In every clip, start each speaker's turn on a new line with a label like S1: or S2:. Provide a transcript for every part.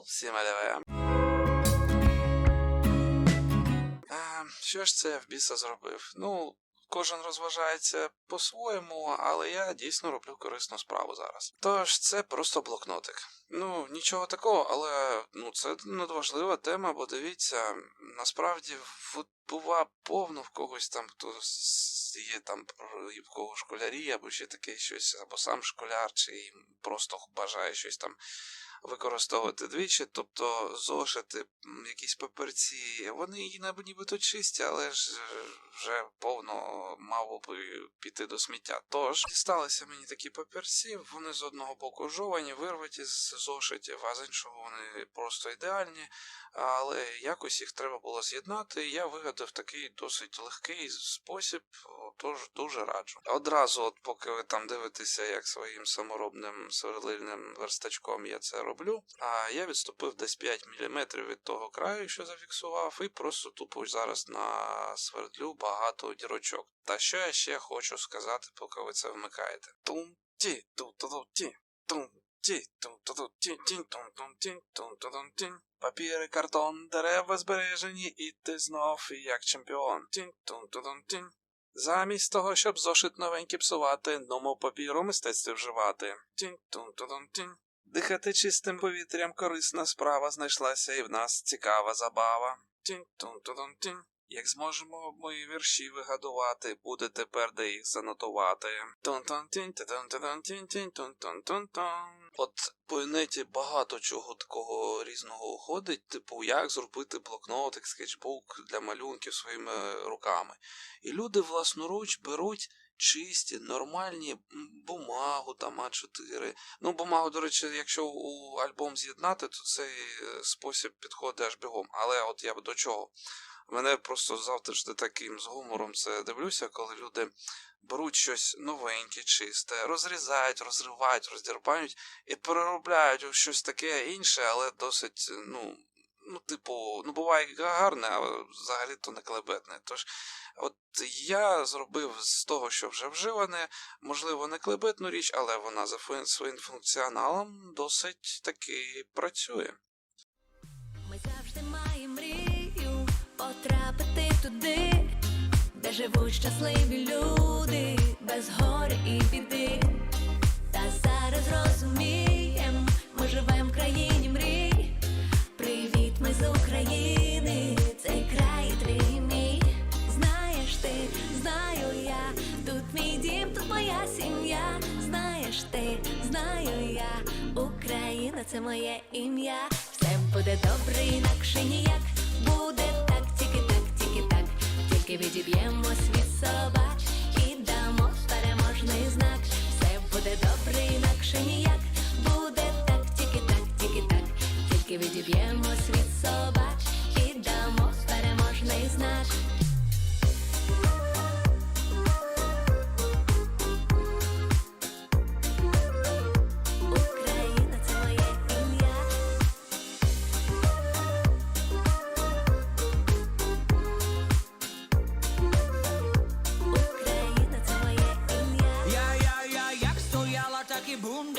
S1: футбол, всім аляве. Е, Що ж це я в біса зробив? Ну, кожен розважається по-своєму, але я дійсно роблю корисну справу зараз. Тож це просто блокнотик. Ну, нічого такого, але ну, це надважлива тема, бо дивіться, насправді бува повно в когось там, хто є там в кого школярі, або ще таке щось, або сам школяр, чи просто бажає щось там використовувати двічі, тобто зошити, якісь папірці, вони ніби- нібито чисті, але ж е, вже повно мало би піти до сміття. Тож дісталися мені такі папірці, вони з одного боку жовані, вирваті з зошитів, а з іншого вони просто ідеальні. Але якось їх треба було з'єднати. Я вигадав такий досить легкий спосіб, тож дуже раджу. Одразу, от поки ви там дивитеся, як своїм саморобним сверлильним верстачком я це роблю, а я відступив десь 5 мм від того краю, що зафіксував, і просто тупо зараз на свердлю багато дірочок. Та що я ще хочу сказати, поки ви це вмикаєте? Тум ті ту ту ту ті тум ті тум ту ту ті тін тум тум тін тум ту тум тін Папір і картон, дерева збережені, і ти знов як чемпіон. Тін тум ту тум тін Замість того, щоб зошит новенький псувати, ному папіру мистецтві вживати. Тін тун тун тін Дихати чистим повітрям корисна справа знайшлася і в нас цікава забава. Тін тун ту тун Як зможемо мої вірші вигадувати, буде тепер де їх занотувати. От по інеті багато чого такого різного уходить, типу, як зробити блокнотик, скетчбук для малюнків своїми руками. І люди власноруч беруть чисті, нормальні бумагу там А4. Ну, бумагу, до речі, якщо у альбом з'єднати, то цей е, спосіб підходить аж бігом. Але от я б до чого. Мене просто завжди таким з гумором це дивлюся, коли люди беруть щось новеньке, чисте, розрізають, розривають, роздірбають і переробляють у щось таке інше, але досить, ну, ну, типу, ну, буває гарне, а взагалі то не клебетне. Тож, от я зробив з того, що вже вживане, можливо, не клебетну річ, але вона за своїм функціоналом досить таки працює.
S2: Ми завжди маємо мрію потрапити туди, де живуть щасливі люди, моя сім'я. Знаєш ти, знаю я, Україна це моє ім'я. Все буде добре, інакше ніяк. Буде так, тільки так, тільки так. Тільки відіб'ємо світ собач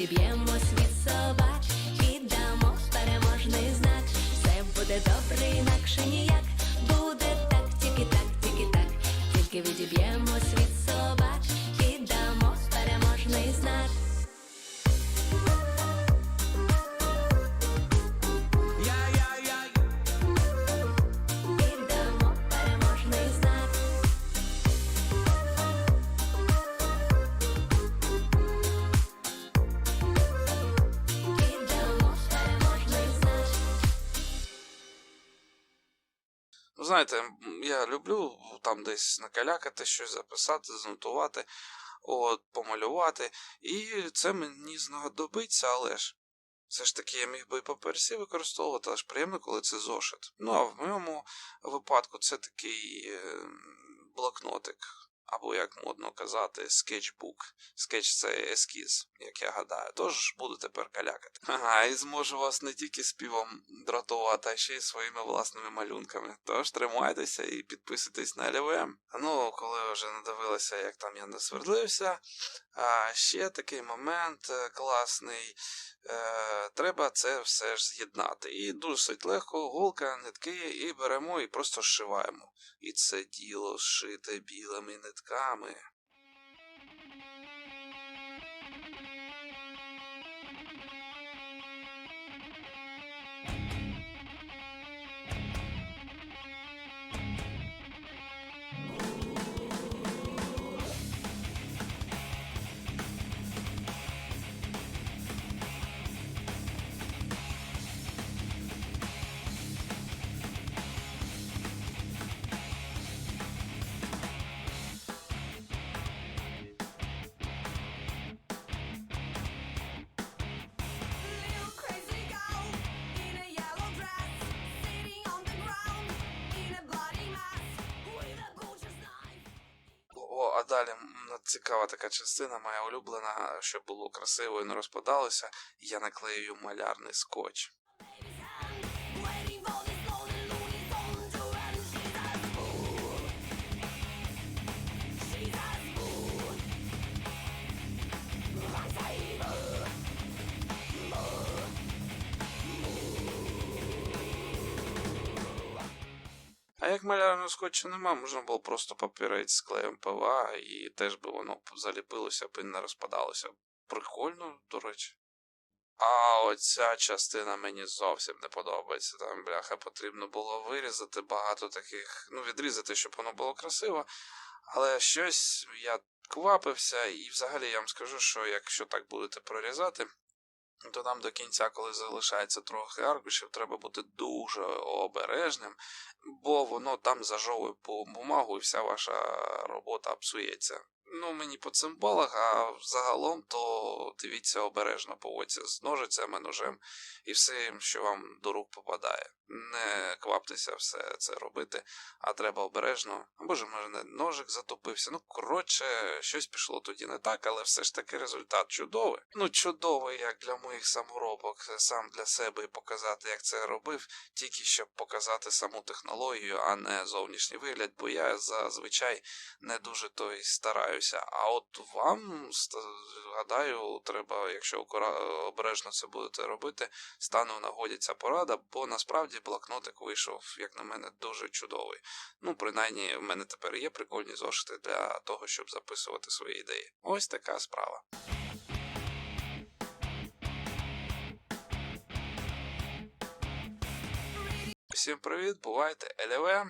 S2: Відіб'ємо
S1: знаєте, я люблю там десь накалякати щось записати, знотувати, от, помалювати. І це мені знадобиться, але ж. Все ж таки я міг би і папірці використовувати, але ж приємно, коли це зошит. Ну а в моєму випадку це такий е, блокнотик, або як модно казати, скетчбук. Скетч це ескіз, як я гадаю. Тож буду тепер калякати. Ага, і зможу вас не тільки співом дратувати, а ще й своїми власними малюнками. Тож тримайтеся і підписуйтесь на ЛВМ. Ну, коли вже надивилися, як там я не свердлився. А ще такий момент е, класний. Е, треба це все ж з'єднати. І досить легко, голка, нитки, і беремо і просто зшиваємо. І це діло зшите білими нитками. Далі м, цікава така частина, моя улюблена, щоб було красиво і не розпадалося, я наклею малярний скотч. А як малярного скотчу нема, можна було просто папірець з клеєм ПВА, і теж би воно заліпилося б і не розпадалося. Прикольно, до речі. А оця частина мені зовсім не подобається. Там, бляха, потрібно було вирізати багато таких, ну, відрізати, щоб воно було красиво. Але щось я квапився, і взагалі я вам скажу, що якщо так будете прорізати, то там до кінця, коли залишається трохи аркушів, треба бути дуже обережним, бо воно там зажовує по бумагу і вся ваша робота псується. Ну, мені по цим балах, а загалом то дивіться обережно, поводьте з ножицями, ножем і всім, що вам до рук попадає. Не кваптеся все це робити, а треба обережно. Або ж може не ножик затопився. Ну, коротше, щось пішло тоді не так, але все ж таки результат чудовий. Ну, чудовий, як для моїх саморобок, сам для себе і показати, як це робив, тільки щоб показати саму технологію, а не зовнішній вигляд, бо я зазвичай не дуже то й стараюся. А от вам гадаю, треба, якщо обережно це будете робити, стане в нагоді ця порада, бо насправді блокнотик вийшов, як на мене, дуже чудовий. Ну, принаймні, в мене тепер є прикольні зошити для того, щоб записувати свої ідеї. Ось така справа. Всім привіт, бувайте, ЛВ.